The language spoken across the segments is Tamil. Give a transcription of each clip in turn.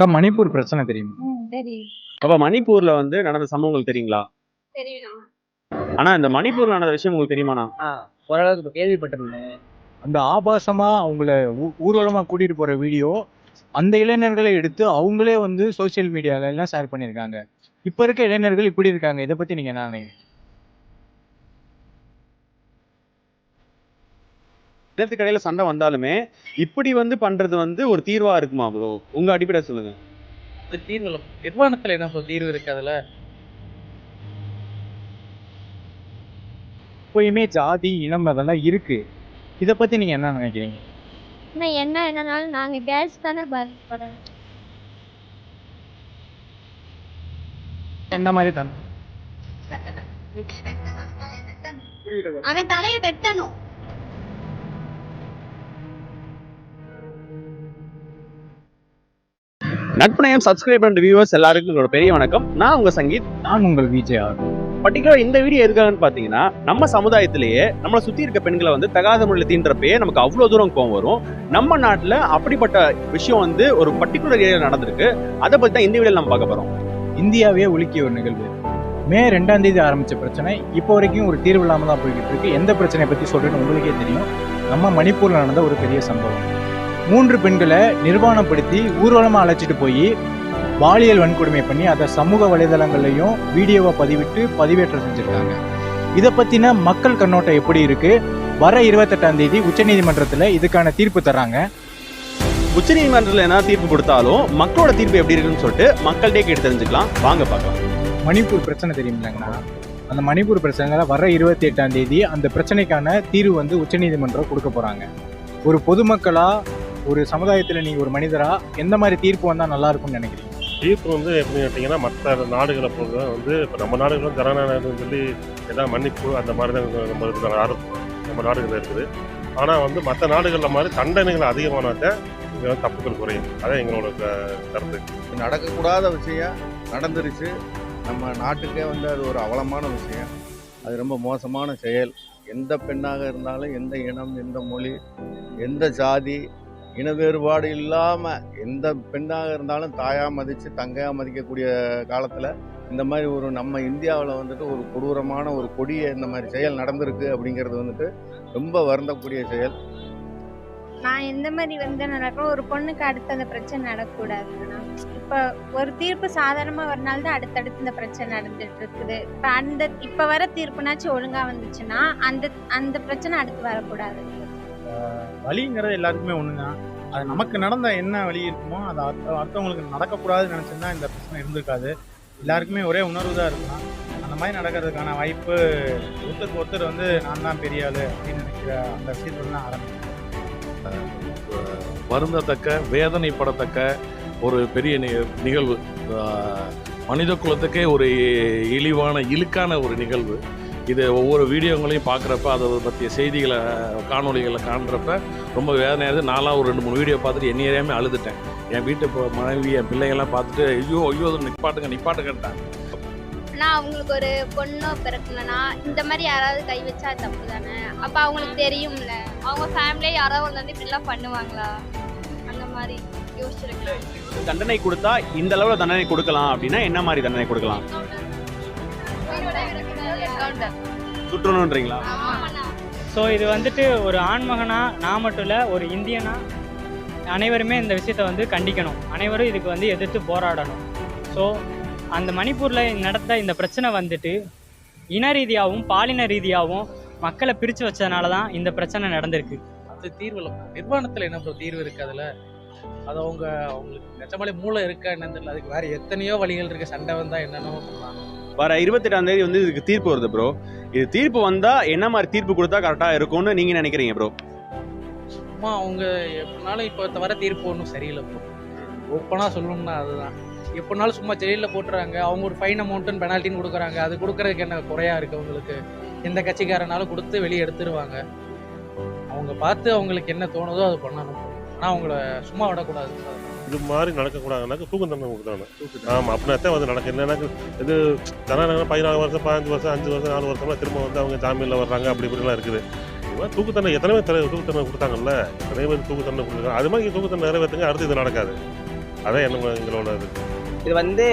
அக்கா மணிப்பூர் பிரச்சனை தெரியுமா? அப்ப மணிப்பூர்ல வந்து நடந்த சம்பவங்கள் தெரியுங்களா? தெரியும். ஆனா இந்த மணிப்பூர்ல நடந்த விஷயம் உங்களுக்கு தெரியுமாண்ணா? ஓரளவுக்கு கேள்விப்பட்டிருந்தேன். அந்த ஆபாசமா அவங்கள ஊர்வலமா கூட்டிட்டு போற வீடியோ அந்த இளைஞர்களை எடுத்து அவங்களே வந்து சோஷியல் மீடியால எல்லாம் ஷேர் பண்ணியிருக்காங்க. இப்ப இருக்க இளைஞர்கள் இப்படி இருக்காங்க. இதை பத்தி நீங்க என்ன இடையில சண்டை வந்தாலுமே இப்படி வந்து பண்றது வந்து ஒரு தீர்வா இருக்குமா? ப்ரோ உங்க அடிப்படை சொல்லுங்க. தீர்வு நிர்வாணத்தில் என்ன இப்போ தீர்வு இருக்கு அதில் எப்பயுமே ஜாதி இனம் அதெல்லாம் இருக்கு. இதை பத்தி நீங்க என்ன நினைக்கிறீங்க? என்ன என்னனாலும் நாங்கள் கேர்ள்ஸ் தானே பாதிக்கப்படுறோம் எந்த மாதிரி தான் அவன் தலையை வெட்டணும். நட்பணையம் சப்ஸ்கிரைப் பண்ற வியூவர்ஸ் எல்லாருக்கும் என்னோட பெரிய வணக்கம். நான் உங்க சங்கீத். நான் உங்கள் விஜய் ஆர். பர்டிகுலர் இந்த வீடியோ எதுக்காகன்னு பாத்தீங்கன்னா நம்ம சமுதாயத்திலேயே நம்மளை சுத்தி இருக்க பெண்களை வந்து தகாத முறையில் தீன்றப்பயே நமக்கு அவ்வளவு தூரம் கோவம் வரும். நம்ம நாட்டுல அப்படிப்பட்ட விஷயம் வந்து ஒரு பர்டிகுலர் ஏரியா நடந்திருக்கு. அதை பத்தி தான் இந்த வீடியோ நம்ம பார்க்க போறோம். இந்தியாவே உலுக்கிய ஒரு நிகழ்வு. மே ரெண்டாம் தேதி ஆரம்பிச்ச பிரச்சனை. இப்போ வரைக்கும் ஒரு தீர்வு இல்லாம தான் போய்கிட்டு இருக்கு. எந்த பிரச்சனையை பத்தி சொல்றேன்னு உங்களுக்கே தெரியும். நம்ம மணிப்பூர்ல நடந்த ஒரு பெரிய சம்பவம். மூன்று பெண்களை நிர்வாணப்படுத்தி ஊர்வலமா அழைச்சிட்டு போய் பாலியல் வன்கொடுமை பண்ணி அதை சமூக வலைதளங்கள்லையும் வீடியோவை பதிவிட்டு பதிவேற்றம் செஞ்சிருக்காங்க. இதை பத்தின மக்கள் கண்ணோட்டம் எப்படி இருக்கு? வர இருபத்தெட்டாம் தேதி உச்சநீதிமன்றத்துல இதுக்கான தீர்ப்பு தர்றாங்க உச்சநீதிமன்றத்தில் என்ன தீர்ப்பு கொடுத்தாலும் மக்களோட தீர்ப்பு எப்படி இருக்குன்னு சொல்லிட்டு மக்கள்கிட்டே கேட்டு தெரிஞ்சுக்கலாம். வாங்க பார்க்கலாம். மணிப்பூர் பிரச்சனை தெரியுமில்லங்கண்ணா. அந்த மணிப்பூர் பிரச்சனை வர இருபத்தி எட்டாம் தேதி அந்த பிரச்சனைக்கான தீர்வு வந்து உச்சநீதிமன்றம் கொடுக்க போறாங்க. ஒரு பொதுமக்களா ஒரு சமுதாயத்துல நீங்க ஒரு மனிதரா எந்த மாதிரி தீர்ப்பு வந்தா நல்லா இருக்கும்னு நினைக்கிறீங்க? தீர்ப்பு வந்து எப்படி கேட்டிங்கன்னா மற்ற நாடுகளை பொறுத்த வந்து இப்போ நம்ம நாடுகளும் ஜனநாயகம் சொல்லி எதாவது மன்னிப்பு அந்த மாதிரி தான் நம்ம நம்ம நாடுகள் இருக்குது. ஆனால் வந்து மற்ற நாடுகளில் மாதிரி தண்டனைகள் அதிகமானாக்க இங்கே வந்து தப்புகள் குறையும். அதான் எங்களோட க- கருத்து. நடக்கக்கூடாத விஷயம் நடந்துருச்சு. நம்ம நாட்டுக்கே வந்து அது ஒரு அவலமான விஷயம். அது ரொம்ப மோசமான செயல். எந்த பெண்ணாக இருந்தாலும் எந்த இனம் எந்த மொழி எந்த ஜாதி இன வேறுபாடு இல்லாமல் எந்த பெண்ணாக இருந்தாலும் தாயாக மதித்து தங்கையாக மதிக்கக்கூடிய காலத்தில் இந்த மாதிரி ஒரு நம்ம இந்தியாவில் வந்துட்டு ஒரு கொடூரமான ஒரு கொடிய இந்த மாதிரி செயல் நடந்திருக்கு அப்படிங்கிறது வந்துட்டு ரொம்ப வருந்தக்கூடிய செயல். நான் எந்த மாதிரி வந்து நடக்கும் ஒரு பொண்ணுக்கு அடுத்து அந்த பிரச்சனை நடக்கக்கூடாதுன்னா இப்போ ஒரு தீர்ப்பு சாதாரணமாக வரனால தான் அடுத்தடுத்து இந்த பிரச்சனை நடந்துட்டு இருக்குது இப்போ அந்த இப்போ வர தீர்ப்புனாச்சும் ஒழுங்கா வந்துச்சுன்னா அந்த அந்த பிரச்சனை அடுத்து வரக்கூடாது. வழிங்கிறது எல்லாருக்குமே ஒன்று தான் அது நமக்கு நடந்த என்ன வழி இருக்குமோ அது அடுத்த- அடுத்தவங்களுக்கு நடக்கக்கூடாதுன்னு நினச்சிருந்தா இந்த பிரச்சனை இருந்திருக்காது. எல்லாருக்குமே ஒரே உணர்வு தான் இருக்கும் அந்த மாதிரி நடக்கிறதுக்கான வாய்ப்பு ஒருத்தருக்கு ஒருத்தர் வந்து நான் தான் பெரிய அப்படின்னு நினைக்கிற அந்த விஷயத்துல தான் ஆரம்பிச்சேன் வருந்தத்தக்க வேதனைப்படத்தக்க ஒரு பெரிய நிகழ்வு. மனித குலத்துக்கே ஒரு இழிவான இழுக்கான ஒரு நிகழ்வு. இது ஒவ்வொரு வீடியோங்களையும் பார்க்குறப்ப அதை பற்றிய செய்திகளை காணொளிகளை காண்றப்ப ரொம்ப வேதனையாக நான்லாம் ஒரு ரெண்டு மூணு வீடியோ பார்த்துட்டு என்னை அறியாமல் அழுதுட்டேன். என் வீட்டு இப்போ மனைவி என் பிள்ளைங்கள்லாம் பார்த்துட்டு ஐயோ ஐயோ அது நிப்பாட்டுங்க நிப்பாட்டுங்கன்ட்டான் ஆனால் அவங்களுக்கு ஒரு பொண்ணோ பிறக்கலனா இந்த மாதிரி யாராவது கை வச்சா தப்பு தானே? அப்போ அவங்களுக்கு தெரியும்ல. அவங்க ஃபேமிலியே யாராவது வந்து இப்படிலாம் பண்ணுவாங்களா? அந்த மாதிரி யோசிச்சிருக்கலாம் தண்டனை கொடுத்தா இந்த அளவுல தண்டனை கொடுக்கலாம் அப்படின்னா என்ன மாதிரி தண்டனை கொடுக்கலாம்? சுற்றணுன்றீங்களா? ஸோ இது வந்துட்டு ஒரு ஆண்மகனா நான் மட்டும் இல்லை ஒரு இந்தியனா அனைவருமே இந்த விஷயத்தை வந்து கண்டிக்கணும். அனைவரும் இதுக்கு வந்து எதிர்த்து போராடணும். ஸோ அந்த மணிப்பூரில் நடந்த இந்த பிரச்சனை வந்துட்டு இன ரீதியாகவும் பாலின ரீதியாகவும் மக்களை பிரித்து வச்சதுனால தான் இந்த பிரச்சனை நடந்திருக்கு. அது தீர்வு நிர்வாணத்தில் என்ன தீர்வு இருக்கு அதில்? அது அவங்க அவங்களுக்கு நிஜமாலே மூளை இருக்கா என்னன்னு தெரியல. அதுக்கு வேற எத்தனையோ வழிகள் இருக்கு. சண்டை வந்தால் என்னென்னமோ பண்ணலாம் வர இருபத்தெட்டாம் தேதி வந்து இதுக்கு தீர்ப்பு வருது ப்ரோ இது தீர்ப்பு வந்தா என்ன மாதிரி தீர்ப்பு கொடுத்தா கரெக்டா இருக்கும்னு நீங்க நினைக்கிறீங்க ப்ரோ சும்மா அவங்க எப்படினாலும் இப்போ வர தீர்ப்பு ஒன்றும் சரியில்லை ப்ரோ ஓப்பனாக சொல்லணும்னா அதுதான். எப்படினாலும் சும்மா ஜெயிலில் போட்டுறாங்க. அவங்க ஒரு ஃபைன் அமௌண்ட்டுன்னு பெனால்ட்டின்னு கொடுக்குறாங்க. அது கொடுக்கறதுக்கு என்ன குறையா இருக்கு அவங்களுக்கு? எந்த கட்சிக்காரனாலும் கொடுத்து வெளியே எடுத்துருவாங்க. அவங்க பார்த்து அவங்களுக்கு என்ன தோணுதோ அது பண்ணணும் ஆனால் அவங்கள சும்மா விடக்கூடாது இது மாதிரி நடக்கக்கூடாதுனாக்க தூக்கு தண்டனை கொடுத்தாங்க ஆமாம் அப்படின்னா தான் வந்து நடக்கும் இல்லைன்னா இது ஜனநாயகம் பதினாலு வருஷம் பதினஞ்சு வருஷம் அஞ்சு வருஷம் நாலு வருஷம்லாம் திரும்ப வந்து அவங்க ஜாமீனில் வர்றாங்க அப்படி இப்படிலாம் இருக்குது. மாதிரி தூக்கு தண்டனை எத்தனை பேர் தூக்கு தண்டனை கொடுத்தாங்கல்ல? எத்தனை பேர் தூக்கு தண்டனை கொடுத்தாங்க அது மாதிரி தூக்கு தண்டனை நிறைவேற்றுங்க அடுத்து இது நடக்காது. அதான் என்ன எங்களோட இது. இது வந்து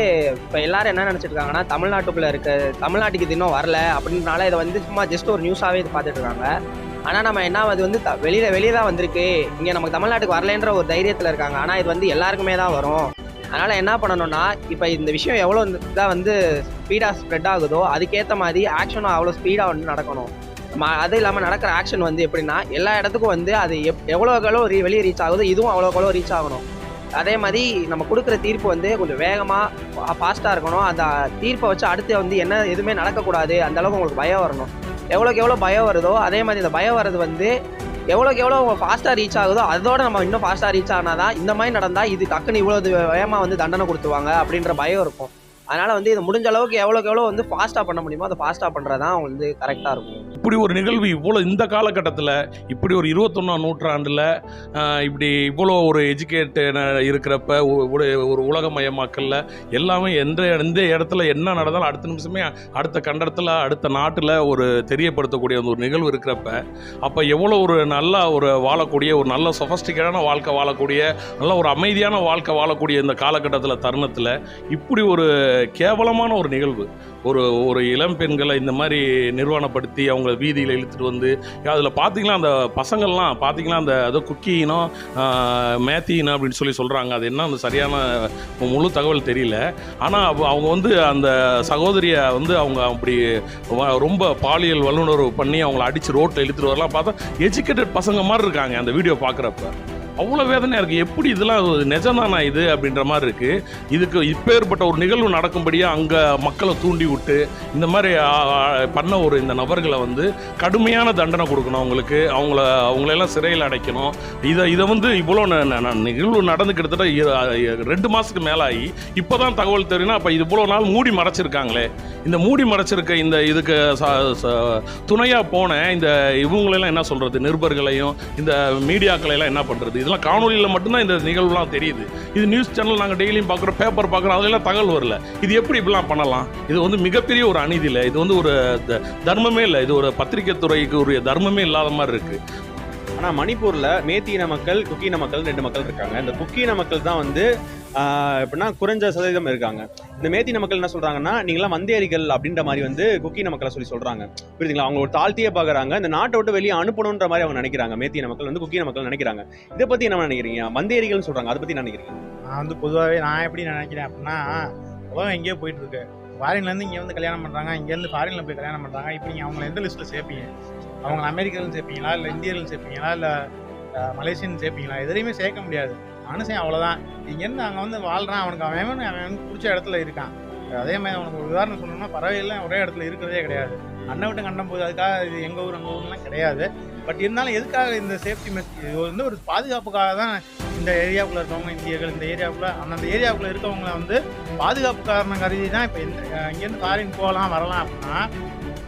இப்போ எல்லாரும் என்ன நினச்சிட்டு இருக்காங்கன்னா தமிழ்நாட்டுக்குள்ளே இருக்க தமிழ்நாட்டுக்கு இது இன்னும் வரல அப்படின்றனால இதை வந்து சும்மா ஜஸ்ட் ஒரு நியூஸாகவே இது பார்த்துட்டு இருக்காங்க. ஆனால் நம்ம என்ன அது வந்து த வெளியில் வெளியே தான் வந்திருக்கு. இங்கே நமக்கு தமிழ்நாட்டுக்கு வரலன்ற ஒரு தைரியத்தில் இருக்காங்க. ஆனால் இது வந்து எல்லாருக்குமே தான் வரும். அதனால் என்ன பண்ணணும்னா இப்போ இந்த விஷயம் எவ்வளோ இதாக வந்து ஸ்பீடாக ஸ்ப்ரெட் ஆகுதோ அதுக்கேற்ற மாதிரி ஆக்ஷனும் அவ்வளோ ஸ்பீடாக வந்து நடக்கணும். அது இல்லாமல் நடக்கிற ஆக்ஷன் வந்து எப்படின்னா எல்லா இடத்துக்கும் வந்து அது எப் எவ்வளோக்கு எவ்வளோ ரீ வெளியே ரீச் ஆகுதோ இதுவும் அவ்வளோக்கு ரீச் ஆகணும். அதே மாதிரி நம்ம கொடுக்குற தீர்ப்பு வந்து கொஞ்சம் வேகமாக ஃபாஸ்ட்டாக இருக்கணும். அந்த தீர்ப்பை வச்சு அடுத்து வந்து என்ன எதுவுமே நடக்கக்கூடாது. அந்த அளவுக்கு உங்களுக்கு பயம் வரணும். எவ்வளோக்கு எவ்வளோ பயம் வருதோ அதே மாதிரி இந்த பயம் வர்றது வந்து எவ்வளோக்கு எவ்வளோ ஃபாஸ்ட்டாக ரீச் ஆகுதோ அதோட நம்ம இன்னும் ஃபாஸ்ட்டாக ரீச் ஆனால் தான் இந்த மாதிரி நடந்தால் இது டக்குன்னு இவ்வளோ வேகமாக வந்து தண்டனை கொடுத்துவாங்க அப்படின்ற பயம் இருக்கும். அதனால் வந்து இது முடிஞ்ச அளவுக்கு எவ்வளோக்கு எவ்வளோ வந்து ஃபாஸ்ட்டாக பண்ண முடியுமோ அதை ஃபாஸ்ட்டாக பண்ணுறது தான் வந்து கரெக்டாக இருக்கும். இப்படி ஒரு நிகழ்வு இவ்வளோ இந்த காலகட்டத்தில் இப்படி ஒரு இருபத்தொன்னாம் நூற்றாண்டில் இப்படி இவ்வளோ ஒரு எஜுகேட் இருக்கிறப்ப ஒரு ஒரு உலகமயமாக்கல்ல எல்லாமே எந்த எந்த இடத்துல என்ன நடந்தாலும் அடுத்த நிமிஷமே அடுத்த கண்டத்தில் அடுத்த நாட்டில் ஒரு தெரியப்படுத்தக்கூடிய அந்த ஒரு நிகழ்வு இருக்கிறப்ப அப்போ எவ்வளோ ஒரு நல்ல ஒரு வாழக்கூடிய ஒரு நல்ல சொஃபஸ்டிகேட்டான வாழ்க்கை வாழக்கூடிய நல்ல ஒரு அமைதியான வாழ்க்கை வாழக்கூடிய இந்த காலகட்டத்தில் தருணத்தில் இப்படி ஒரு கேவலமான ஒரு நிகழ்வு. ஒரு ஒரு இளம் பெண்களை இந்த மாதிரி நிர்வாணப்படுத்தி அவங்க வீதியில் இழுத்துட்டு வந்து அதில் பார்த்தீங்கன்னா அந்த பசங்கள்லாம் பார்த்தீங்கன்னா அந்த ஏதோ குக்கினோ மேத்தினோ அப்படின்னு சொல்லி சொல்கிறாங்க அது என்ன அந்த சரியான முழு தகவல் தெரியல. ஆனால் அவங்க வந்து அந்த சகோதரியை வந்து அவங்க அப்படி ரொம்ப பாலியல் வல்லுணர்வு பண்ணி அவங்கள அடித்து ரோட்டில் இழுத்துட்டு வரலாம் பார்த்தா எஜுகேட்டட் பசங்க மாதிரி இருக்காங்க அந்த வீடியோ பார்க்குறப்ப அவ்வளோ வேதனையாக இருக்குது எப்படி இதெல்லாம் நிஜம்தானா இது அப்படின்ற மாதிரி இருக்குது இதுக்கு இப்பேற்பட்ட ஒரு நிகழ்வு நடக்கும்படியாக அங்கே மக்களை தூண்டி விட்டு இந்த மாதிரி பண்ண ஒரு இந்த நபர்களை வந்து கடுமையான தண்டனை கொடுக்கணும் அவங்களுக்கு. அவங்கள அவங்களெல்லாம் சிறையில் அடைக்கணும். இதை இதை வந்து இவ்வளோ ந- ந- நிகழ்வு நடந்து கிட்டத்தட்ட ரெண்டு மாதத்துக்கு மேலாகி இப்போ தான் தகவல் தெரியும்னா அப்போ இது இவ்வளோ நாள் மூடி மறைச்சிருக்காங்களே. இந்த மூடி மறைச்சிருக்க இந்த இதுக்கு துணையாக போன இந்த இவங்களெல்லாம் என்ன சொல்கிறது நிருபர்களையும் இந்த மீடியாக்களையெல்லாம் என்ன பண்ணுறது இதெல்லாம் காணொலியில் மட்டும்தான் இந்த நிகழ்வுலாம் தெரியுது. இது நியூஸ் சேனல் நாங்கள் டெய்லியும் பார்க்குறோம் பேப்பர் பார்க்குறோம் அதெல்லாம் தகவல் வரல. இது எப்படி இப்படிலாம் பண்ணலாம்? இது வந்து மிகப்பெரிய ஒரு அநீதி இல்லை இது வந்து ஒரு த- தர்மமே இல்லை இது ஒரு பத்திரிகை துறைக்கு உரிய தர்மமே இல்லாத மாதிரி இருக்குது ஆனால் மணிப்பூரில் மேத்தியின மக்கள் குக்கீன மக்கள் ரெண்டு மக்கள் இருக்காங்க. இந்த குக்கீன மக்கள் தான் வந்து எப்படின்னா குறைஞ்ச சதவீதம் இருக்காங்க. இந்த மேத்தின மக்கள் என்ன சொல்றாங்கன்னா நீங்களாம் வந்தேரிகள் அப்படின்ற மாதிரி வந்து குக்கீன மக்களை சொல்லி சொல்றாங்க. புரியுதுங்களா? அவங்க ஒரு தாழ்த்தியே பார்க்குறாங்க இந்த நாட்டை விட்டு வெளியே அனுப்பணுன்ற மாதிரி அவங்க நினைக்கிறாங்க. மேத்தின மக்கள் வந்து குக்கீன மக்கள் நினைக்கிறாங்க. இதை பத்தி என்ன நினைக்கிறீங்க? வந்தேரிகள்னு சொல்றாங்க. அதை பத்தி என்ன நினைக்கிறீங்க? நான் வந்து பொதுவாகவே நான் எப்படி நினைக்கிறேன் அப்படின்னா உலகம் எங்கேயோ போயிட்டு இருக்கு. ஃபாரின்லேருந்து இங்கே வந்து கல்யாணம் பண்ணுறாங்க இங்கேருந்து ஃபாரினில் போய் கல்யாணம் பண்ணுறாங்க இப்போ நீங்கள் அவங்கள எந்த லிஸ்ட்டில் சேர்ப்பீங்க? அவங்க அமெரிக்கர்கள் சேர்ப்பீங்களா? இல்லை இந்தியர்கள் சேர்ப்பீங்களா? இல்லை மலேசியன் சேர்ப்பீங்களா? எதுலையுமே சேர்க்க முடியாது. மனுஷன் அவ்வளோதான் இங்கேருந்து அங்கே வந்து வாழ்கிறான் அவனுக்கு அவன் அவன் பிடிச்ச இடத்துல இருக்கான். அதே மாதிரி அவனுக்கு ஒரு உதாரணம் சொல்லணும்னா பறவைகள்லாம் ஒரே இடத்துல இருக்கிறதே கிடையாது. அண்ணன் விட்டு கண்டம் போது அதுக்காக இது எங்கள் ஊர் எங்கள் ஊர்லாம் கிடையாது. பட் இருந்தாலும் எதுக்காக இந்த சேஃப்டி மெஸ் இது வந்து ஒரு பாதுகாப்புக்காக தான் இந்த ஏரியாவுக்குள்ளே இருக்கவங்க இந்தியர்கள் இந்த ஏரியாவுக்குள்ளே அந்தந்த ஏரியாவுக்குள்ளே இருக்கவங்களை வந்து பாதுகாப்பு காரணம் கருதி தான் இப்போ இந்த இங்கேருந்து ஃபாரின் போகலாம் வரலாம் அப்படின்னா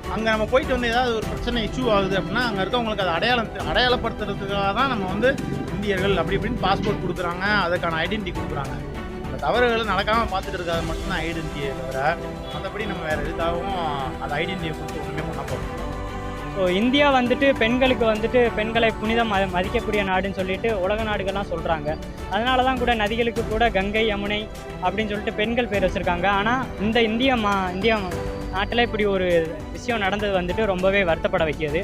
அங்கே நம்ம போயிட்டு வந்து ஏதாவது ஒரு பிரச்சனை இஷ்யூ ஆகுது அப்படின்னா அங்கே இருக்கவங்களுக்கு அதை அடையாளம் அடையாளப்படுத்துறதுக்காக தான் நம்ம வந்து இந்தியர்கள் அப்படி இப்படின்னு பாஸ்போர்ட் கொடுக்குறாங்க அதுக்கான ஐடென்டிட்டி கொடுக்குறாங்க. அந்த தவறுகளை நடக்காமல் பார்த்துட்டு இருக்காது மட்டும்தான் ஐடென்டிட்டியை தவிர மற்றபடி நம்ம வேறு எதுக்காகவும் அந்த ஐடென்டிட்டியை கொடுத்து ஒன்றுமே பண்ண போகிறோம் ஸோ இந்தியா வந்துட்டு பெண்களுக்கு வந்துட்டு பெண்களை புனிதம் ம- மதிக்கக்கூடிய நாடுன்னு சொல்லிட்டு உலக நாடுகள்லாம் சொல்கிறாங்க அதனால தான் கூட நதிகளுக்கு கூட கங்கை யமுனை அப்படின்னு சொல்லிட்டு பெண்கள் பேர் வச்சுருக்காங்க. ஆனால் இந்த இந்திய மா இந்தியா நாட்டில் இப்படி ஒரு விஷயம் நடந்தது வந்துட்டு ரொம்பவே வருத்தப்பட வைக்கிறது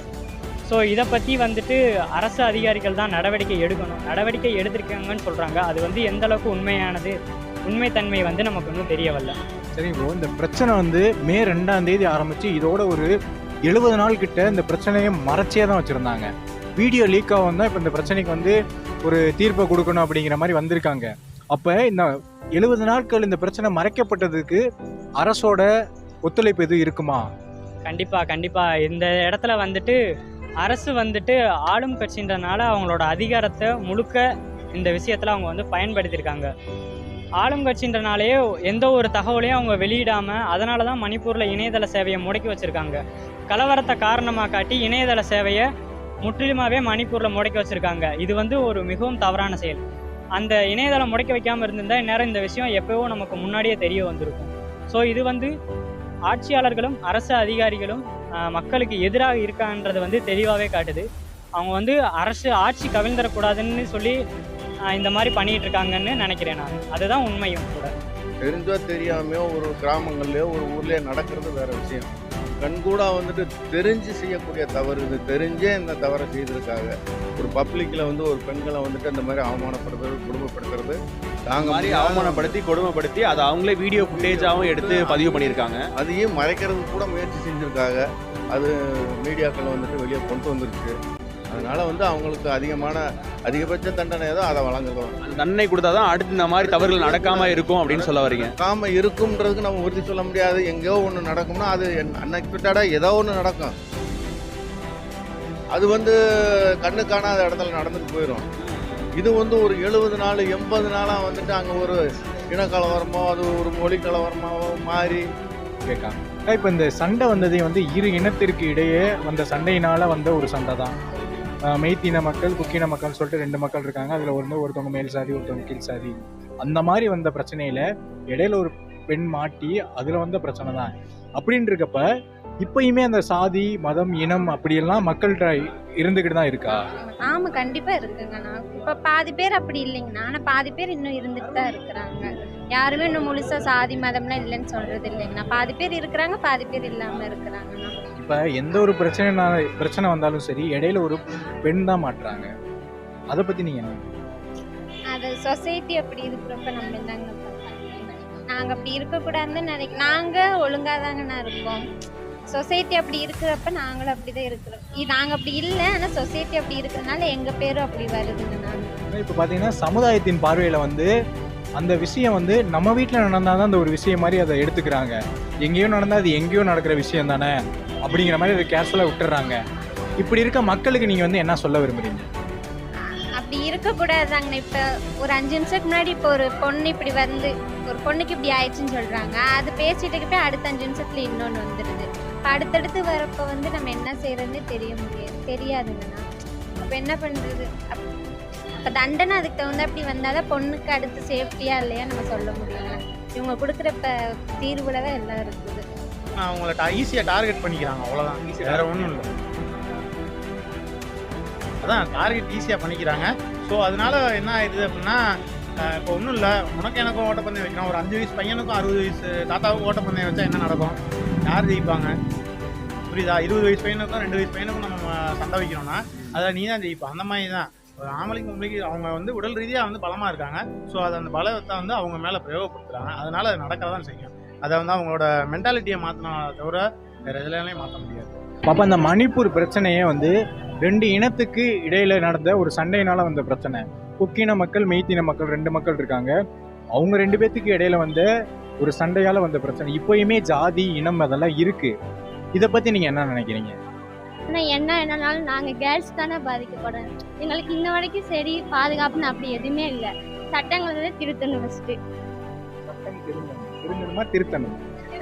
ஸோ இதை பற்றி வந்துட்டு அரசு அதிகாரிகள் தான் நடவடிக்கை எடுக்கணும். நடவடிக்கை எடுத்திருக்காங்கன்னு சொல்கிறாங்க அது வந்து எந்த அளவுக்கு உண்மையானது? உண்மைத்தன்மை வந்து நமக்கு இன்னும் தெரிய வரல சரி இப்போ இந்த பிரச்சனை வந்து மே ரெண்டாம் தேதி ஆரம்பித்து இதோட ஒரு எழுபது நாள் கிட்ட இந்த பிரச்சனையை மறைச்சே தான் வச்சுருந்தாங்க. வீடியோ லீக் ஆகும் தான் இப்போ இந்த பிரச்சனைக்கு வந்து ஒரு தீர்ப்பை கொடுக்கணும் அப்படிங்கிற மாதிரி வந்திருக்காங்க. அப்போ இந்த எழுபது நாட்கள் இந்த பிரச்சனை மறைக்கப்பட்டதுக்கு அரசோட ஒத்துழைப்பு எதுவும் இருக்குமா? கண்டிப்பாக கண்டிப்பாக இந்த இடத்துல வந்துட்டு அரசு வந்துட்டு ஆளும் கட்சின்றனால அவங்களோட அதிகாரத்தை முழுக்க இந்த விஷயத்தில் அவங்க வந்து பயன்படுத்தியிருக்காங்க. ஆளும் கட்சின்றனாலேயே எந்த ஒரு தகவலையும் அவங்க வெளியிடாமல் அதனால தான் மணிப்பூரில் இணையதள சேவையை முடக்கி வச்சுருக்காங்க. கலவரத்தை காரணமாக காட்டி இணையதள சேவையை முற்றிலுமாகவே மணிப்பூரில் முடக்கி வச்சுருக்காங்க. இது வந்து ஒரு மிகவும் தவறான செயல். அந்த இணையதளம் முடக்கி வைக்காமல் இருந்திருந்தால் இந்நேரம் இந்த விஷயம் எப்போவோ நமக்கு முன்னாடியே தெரிய வந்திருக்கும். ஸோ இது வந்து ஆட்சியாளர்களும் அரசு அதிகாரிகளும் மக்களுக்கு எதிராக இருக்கான்றது வந்து தெளிவாகவே காட்டுது. அவங்க வந்து அரசு ஆட்சி கவிழ்ந்துடக்கூடாதுன்னு சொல்லி இந்த மாதிரி பண்ணிட்டு இருக்காங்கன்னு நினைக்கிறேன் நான். அதுதான் உண்மையும் கூட. தெரிஞ்சோ தெரியாமையோ ஒரு கிராமங்கள்லயோ ஒரு ஊர்லயோ நடக்கிறது வேற விஷயம். கண்கூடா வந்துட்டு தெரிஞ்சு செய்யக்கூடிய தவறு இது. தெரிஞ்சே இந்த தவறை செய்திருக்காங்க. ஒரு பப்ளிக்ல வந்து ஒரு பெண்களை வந்துட்டு அந்த மாதிரி அவமானப்படுத்துறது குடும்பப்படுத்துறது தாங்க மாதிரி அவமானப்படுத்தி கொடுமைப்படுத்தி அதை அவங்களே வீடியோ ஃபுட்டேஜாகவும் எடுத்து பதிவு பண்ணியிருக்காங்க. அதையும் மறைக்கிறது கூட முயற்சி செஞ்சுருக்காங்க. அது மீடியாக்கள் வந்துட்டு வெளியே கொண்டு வந்துருச்சு அதனால வந்து அவங்களுக்கு அதிகமான அதிகபட்ச தண்டனை ஏதோ அதை வழங்குறோம் தண்டனை கொடுத்தாதான் அடுத்து இந்த மாதிரி தவறுகள் நடக்காம இருக்கும் அப்படின்னு சொல்ல வரீங்க. காம இருக்கும்ன்றதுக்கு நம்ம உறுதி சொல்ல முடியாது. எங்கேயோ ஒன்று நடக்கும்னா அது அன்எக்ஸ்பெக்டடாக ஏதோ ஒன்று நடக்கும். அது வந்து கண்ணு காணாத இடத்துல நடந்துட்டு போயிடும் இது வந்து ஒரு எழுபது நாள் எண்பது நாளாக வந்துட்டு அங்கே ஒரு இனக்கலவரமோ அது ஒரு மொழி கலவரமாவோ மாறி கேட்காங்க இப்போ இந்த சண்டை வந்ததே வந்து இரு இனத்திற்கு இடையே வந்த சண்டையினால வந்த ஒரு சண்டை தான் மெய்த்தின மக்கள் குக்கின மக்கள் சொல்லிட்டு ரெண்டு மக்கள் இருக்காங்க. அதில் வந்து ஒருத்தவங்க மேல் சாதி ஒருத்தவங்க கீழ் சாதி. அந்த மாதிரி வந்த பிரச்சனையில் இடையில ஒரு பெண் மாட்டி அதில் வந்த பிரச்சனை தான். அப்படின்னு இருக்கப்ப இப்பயுமே அந்த சாதி மதம் இனம் அப்படியெல்லாம் மக்கள்கிட்ட இருந்துக்கிட்டு தான் இருக்கா? ஆமா கண்டிப்பா இருக்குங்கண்ணா இப்ப பாதி பேர் அப்படி இல்லைங்கண்ணா. ஆனா பாதி பேர் இன்னும் இருந்துட்டு தான் இருக்கிறாங்க. யாருமே இன்னும் முழுசா சாதி மதம்லாம் இல்லைன்னு சொல்றது இல்லைங்கண்ணா. பாதி பேர் இருக்கிறாங்க பாதி பேர் இல்லாம இருக்கிறாங்கண்ணா. இப்போ எந்த ஒரு பிரச்சனை பிரச்சனை வந்தாலும் சரி இடையில ஒரு பெண் தான் மாட்டுறாங்க. அதை பற்றி நீங்கள் என்ன அது சொசைட்டி அப்படி இருக்கிறப்ப நம்ம என்னங்க நாங்க அப்படி இருக்கக்கூடாதுன்னு நினைக்க நாங்க ஒழுங்கா தாங்கண்ணா இருக்கோம். சொசைட்டி அப்படி இருக்கிறப்ப நாங்களும் அப்படிதான் இருக்கிறோம். இ- நாங்க அப்படி இல்லை ஆனா சொசைட்டி அப்படி இருக்கிறனால எங்க பேரும் அப்படி வருதுங்கண்ணா இப்போ பார்த்தீங்கன்னா சமுதாயத்தின் பார்வையில் வந்து அந்த விஷயம் வந்து நம்ம வீட்டில் நடந்தால் தான் அந்த ஒரு விஷயம் மாதிரி அதை எடுத்துக்கிறாங்க. எங்கேயோ நடந்தால் அது எங்கேயோ நடக்கிற விஷயம் தானே? அப்படிங்கிற மாதிரி அதை கேர்ஃபுல்லாக விட்டுறாங்க. இப்படி இருக்க மக்களுக்கு நீங்கள் வந்து என்ன சொல்ல விரும்புறீங்க? அப்படி இருக்கக்கூடாதாங்கண்ணா இப்போ ஒரு அஞ்சு நிமிஷத்துக்கு முன்னாடி இப்போ ஒரு பொண்ணு இப்படி வந்து ஒரு பொண்ணுக்கு இப்படி ஆயிடுச்சுன்னு சொல்கிறாங்க அது பேசிட்டு போய் அடுத்த அஞ்சு நிமிஷத்துல இன்னொன்று வந்துடுது இப்போ அடுத்தடுத்து வரப்போ வந்து நம்ம என்ன செய்கிறதுன்னு தெரிய முடியாது தெரியாதுங்கண்ணா. அப்போ என்ன பண்ணுறது அப்போ தண்டனை அதுக்கு தகுந்த அப்படி வந்தால் தான் பொண்ணுக்கு அடுத்து சேஃப்டியாக இல்லையா நம்ம சொல்ல முடியும். இவங்க கொடுக்குற இப்போ தீர்வுல தான் எல்லாம் இருக்குது அவங்கள ஈஸியாக டார்கெட் பண்ணிக்கிறாங்க. அவ்வளோதான் வேற ஒன்றும் இல்லை. அதான் டார்கெட் ஈஸியாக பண்ணிக்கிறாங்க. ஸோ அதனால என்ன ஆயிடுது அப்படின்னா இப்போ ஒன்றும் இல்லை. உனக்கு எனக்கும் ஓட்டப்பந்தயம் வைக்கணும். ஒரு அஞ்சு வயசு பையனுக்கும் அறுபது வயசு தாத்தாவுக்கும் ஓட்டப்பந்தயம் வச்சா என்ன நடக்கும்? யார் ஜெயிப்பாங்க? புரியுதா? இருபது வயசு பையனுக்கும் ரெண்டு வயசு பையனுக்கும் நம்ம சண்டை வைக்கணும்னா அதில் நீ தான் ஜெயிப்பா. அந்த மாதிரி தான். ஒரு ஆம்பளைக்கு பொம்பளைக்கு அவங்க வந்து உடல் ரீதியாக வந்து பலமாக இருக்காங்க. ஸோ அது அந்த பலத்தை வந்து அவங்க மேலே பிரயோகப்படுத்துகிறாங்க அதனால அது நடக்க தான் செய்யும் அதை வந்து அவங்களோட மென்டாலிட்டியை மாற்றினா தவிர வேறு எதுலையும் மாற்ற முடியாது. அப்போ அந்த மணிப்பூர் பிரச்சனையே வந்து ரெண்டு இனத்துக்கு இடையில நடந்த ஒரு சண்டையினால வந்த பிரச்சனை. குக்கின மக்கள் மெய்த்தின மக்கள் ரெண்டு மக்கள் இருக்காங்க. அவங்க ரெண்டு பேத்துக்கு இடையில வந்த ஒரு சண்டையால வந்த பிரச்சனை. இப்போயுமே ஜாதி இனம் அதெல்லாம் இருக்கு. இதை பத்தி நீங்க என்ன நினைக்கிறீங்க? ஆனால் என்ன என்னன்னாலும் நாங்கள் கேர்ள்ஸ் தானே பாதிக்கப்படுறோம். எங்களுக்கு இன்ன வரைக்கும் சரி பாதுகாப்புன்னு அப்படி எதுவுமே இல்லை. சட்டங்கள் வந்து திருத்தணும் ஃபஸ்ட்டு திருந்தணும். திருந்தணுமா திருத்தணும்?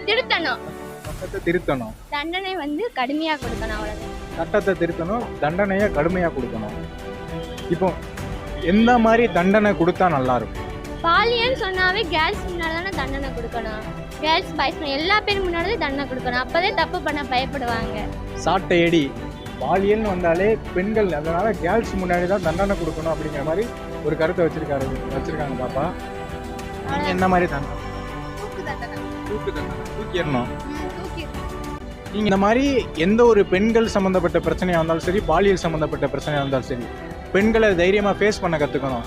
திருத்தணும். சட்டத்தை திருத்தணும். தண்டனை வந்து கடுமையாக கொடுக்கணும் அவ்வளோதான் சட்டத்தை திருத்தணும் தண்டனையை கடுமையா கொடுக்கணும். இப்போ எந்த மாதிரி தண்டனை கொடுத்தா நல்லா இருக்கும் பாலியல்னு சொன்னாவே கேர்ள்ஸ் முன்னாடி தானே தண்டனை கொடுக்கணும். கேர்ள்ஸ் பாய்ஸ் எல்லா பேர் முன்னாடி தண்டனை கொடுக்கணும். அப்போதே தப்பு பண்ண பயப்படுவாங்க. சாட்டையடி பாலியல்னு வந்தாலே பெண்கள் அதனால கேர்ள்ஸ் முன்னாடி தான் தண்டனை கொடுக்கணும் அப்படிங்கிற மாதிரி ஒரு கருத்தை வச்சிருக்காரு வச்சிருக்காங்க பாப்பா. நீங்க என்ன மாதிரி தண்டனை தூக்கு தண்டனை தூக்கு தண்டனை தூக்கிடணும். நீங்க இந்த மாதிரி எந்த ஒரு பெண்கள் சம்பந்தப்பட்ட பிரச்சனையா இருந்தாலும் சரி பாலியல் சம்பந்தப்பட்ட பிரச்சனையா இருந்தாலும் சரி பெண்களை தைரியமா ஃபேஸ் பண்ண கத்துக்கணும்.